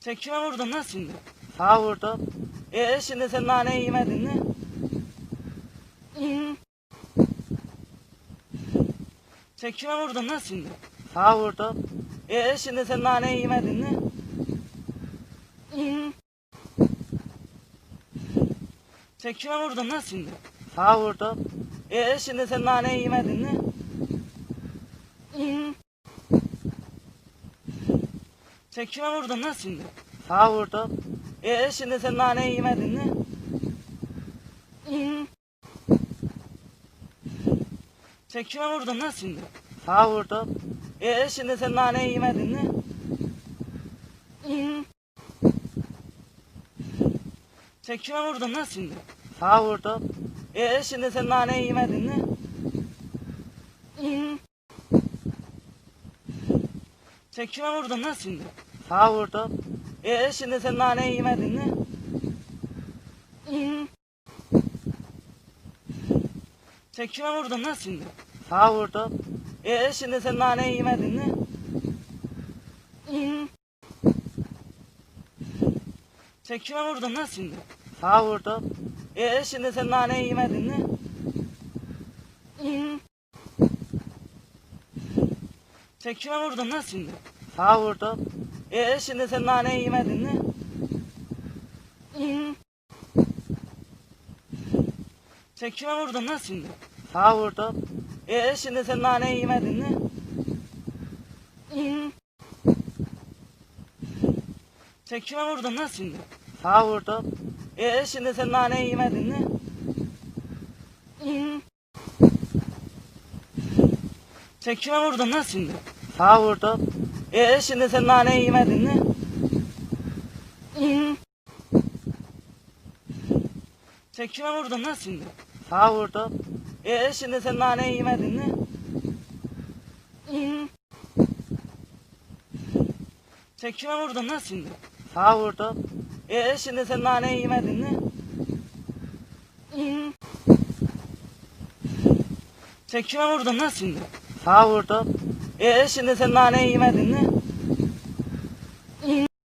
Sen kime vurdun lan şimdi? Sağa vurdum. E şimdi sen naneyi yemedin mi? Sen kime vurdun lan şimdi? Sağa vurdum. E şimdi sen naneyi yemedin mi? Sen kime vurdun lan şimdi? Sağa vurdum. E şimdi sen naneyi yemedin mi? Sen kime vurdun lan şimdi? Sağa vurdum. E şimdi sen naneyi yemedin mi? Sen kime vurdun lan şimdi? Sağa vurdum. E şimdi sen naneyi yemedin mi? Sen kime vurdun lan şimdi? Sağa vurdum. E şimdi sen naneyi yemedin mi? Sen kime vurdun lan şimdi? Sağa vurdum. E şimdi sen naneyi yemedin mi? Sen kime vurdun lan şimdi? Sağa vurdum. E şimdi sen naneyi yemedin mi? Sen kime vurdun lan şimdi? Sağa vurdum. E şimdi sen naneyi yemedin mi? Sen kime vurdun lan şimdi? Sağa vurdum. E şimdi sen naneyi yemedin mi? Sen kime vurdun lan şimdi? Sağa vurdum. E şimdi sen naneyi yemedin mi? Sen kime vurdun lan şimdi? Sağa vurdum. E şimdi sen naneyi yemedin mi? Sen kime vurdun lan şimdi? Sağa vurdum. E şimdi sen naneyi yemedin mi? Sen kime vurdun lan şimdi? Sağa vurdum. E şimdi sen naneyi yemedin mi? Sen kime vurdun lan şimdi? Sağa vurdum. E şimdi sen naneyi yemedin mi? Sen kime vurdun lan şimdi? Sağa vurdum. E şimdi sen naneyi yemedin mi?